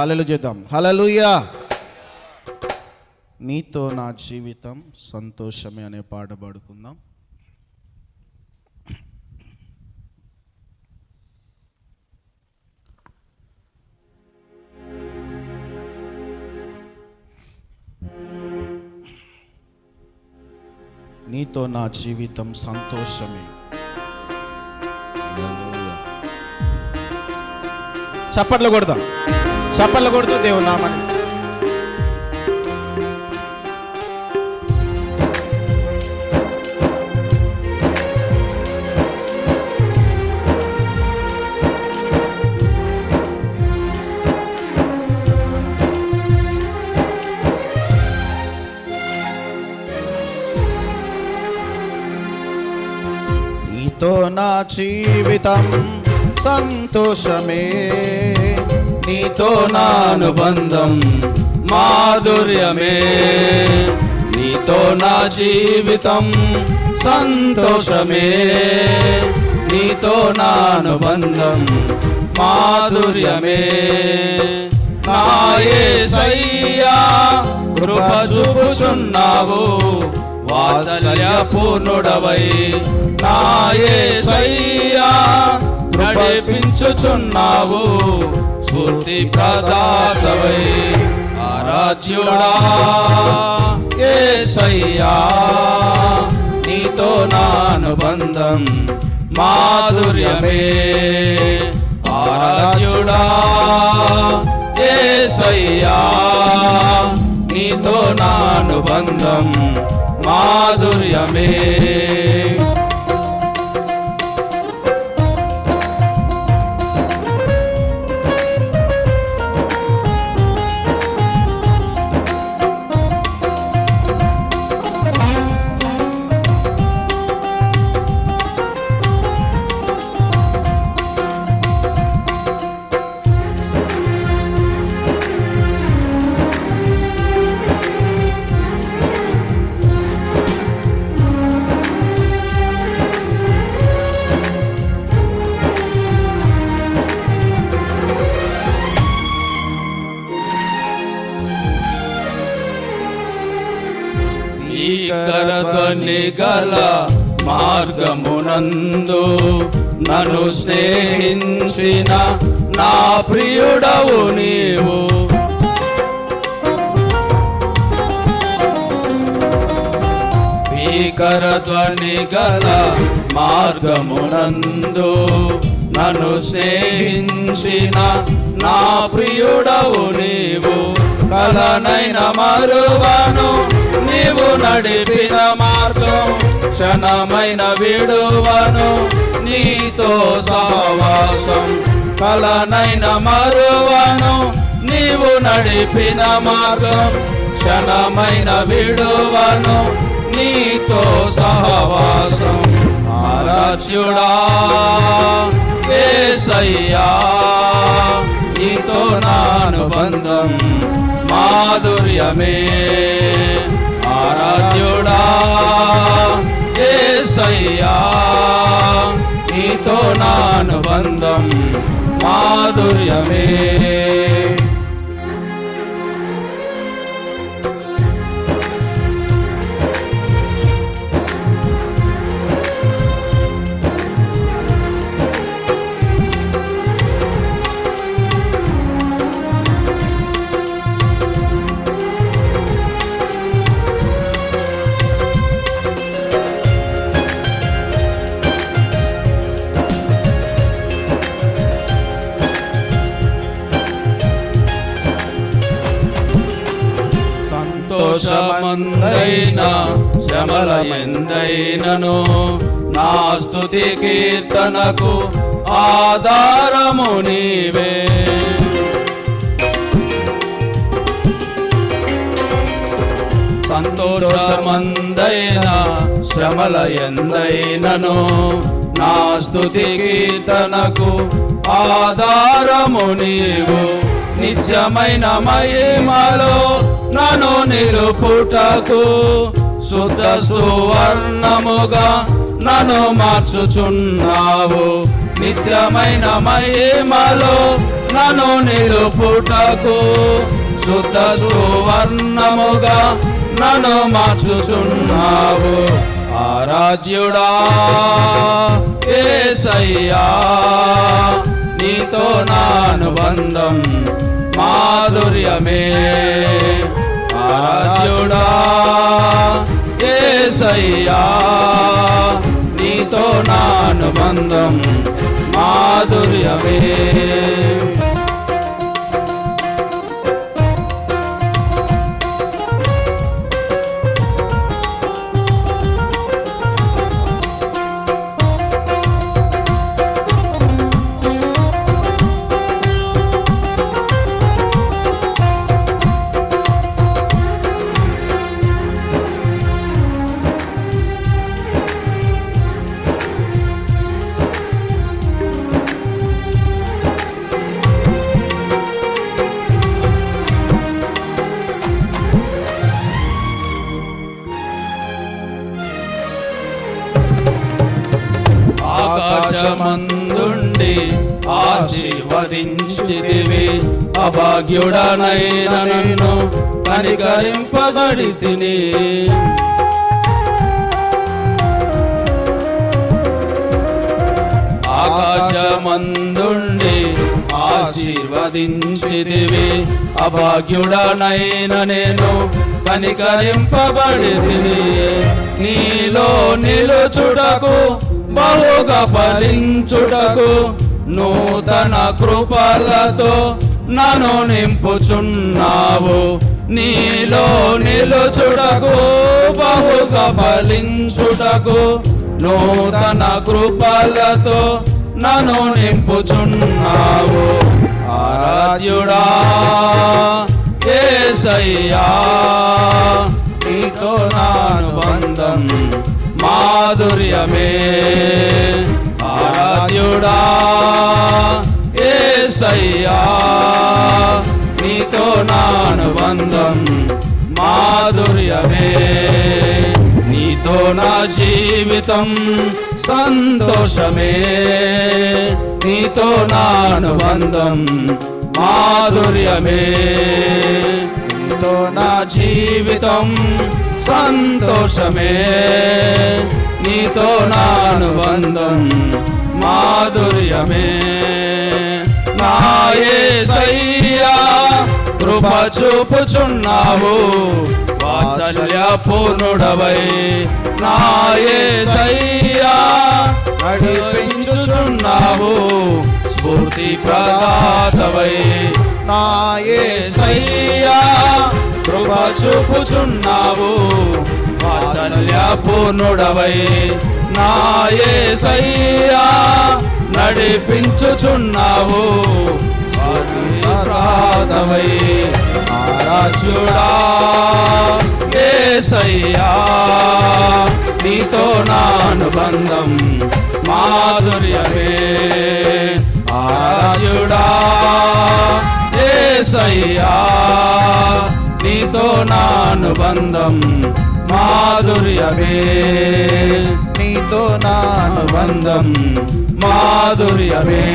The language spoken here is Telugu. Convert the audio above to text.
హలలు చేద్దాం. హలలుయా నీతో నా జీవితం సంతోషమే అనే పాట పాడుకుందాం. నీతో నా జీవితం సంతోషమే. చప్పట్లు కొడదాం. చప్పట్లు కొడుతూ దేవుని నామని నీతో నా జీవితం సంతోషమే. నీతో నా అనుబంధం మాధుర్యమే. నీతో నా జీవితం సంతోషమే. నీతో నా అనుబంధం మాధుర్యమే. నాయే సయ్యా కృప చూపుచున్నావు వాత్సల్య పూర్ణుడవై నాయే సయ్యా నడిపించుచున్నావు. స్ఫూర్తి ప్రదాతవై ఆరాధ్యుడా. ఏ సయ్యా నీతో నా అనుబంధం మాధుర్యమే. ఆరాధ్యుడా ఏ సయ్యా నీతో నా అనుబంధం మాధుర్యమే. కరధ్వని గల మార్గమునందు నన్ను స్నేహించిన నా ప్రియుడవు నీవు. భీకరధ్వని గల మార్గమునందు నన్ను స్నేహించిన నా ప్రియుడవు నీవు. కలనైన మరువను నీవు నడిపిన మార్గం క్షణమైన విడువను నీతో సహవాసం. కలనైన మరువను నీవు నడిపిన మార్గం క్షణమైన విడువను నీతో సహవాసం. ఆరాధ్యుడా ఏసయ్యా నీతో నా అనుబంధం మాధుర్యమే. ఆరాధ్యుడా ఏసయ్యా నీతో నా అనుబంధం సంతోషమందైన శ్రమల నా స్థుతి కీర్తనకు ఆధారము నీవే. సంతోషమందైన శ్రమల ఎందైనను నా స్థుతి కీర్తనకు ఆధారము నీవు. నిత్యమైన మహిమలో నన్ను నిలుపుటకు శుద్ధ సువర్ణముగా నన్ను మార్చుచున్నావు. నిత్యమైన మహిమలో నన్ను నిలుపుటకు శుద్ధ సువర్ణముగా నన్ను మార్చుచున్నావు. ఆరాధ్యుడా ఏసయ్యా నీతో నా అనుబంధం మాధుర్యమే. ఆరాధ్యుడా ఏసయ్యా నీతో నా అనుబంధం మాధుర్యమే. ఆకాశమందుండి ఆశీర్వదించితివి. అభాగ్యుడనైన నన్ను కనికరింపబడి తిని ఆకాశమందుండి ఆశీర్వదించితివి. అభాగ్యుడనైన నేను కనికరింపబడి నీలో నిలుచుటకు బహుగా ఫలించుటకు నూతన కృపలతో నన్ను నింపుచున్నావు. నీలో నిలుచుటకు బహుగా ఫలించుటకు నూతన కృపలతో నన్ను నింపుచున్నావు. ఆరాధ్యుడా ఏసయ్యా నీతో నానుబంధం మాధుర్యమే. ఆరాధ్యుడా ఏసయ్యా నీతో నానుబంధం మాధుర్యమే. నీతో నా జీవితం సంతోషమే. నీతో నానుబంధం మాధుర్యమే. జీవితం సంతోషమే. నీతో నా అనుబంధం మాధుర్యమే. నాయే సయ్యా కృప చూపుచున్నావు. వాత్సల్య పూర్ణుడవై. నాయే సయ్యా నడిపించుచున్నావు. స్ఫూర్తి ప్రదాతవై. నాయే సయ్యా కృప చూపుచున్నావు. వాత్సల్య పూర్ణుడవై నాయే సయ్యా నడిపించుచున్నావు. రాధవై ఆరాచుడా ఏసయ్యా. నీతో నా అనుబంధం మాధుర్యమే. ఆరాచుడా ఏసయ్యా. నీతో నానుబంధం మాధుర్యమే. నీతో నానుబంధం మాధుర్యమే.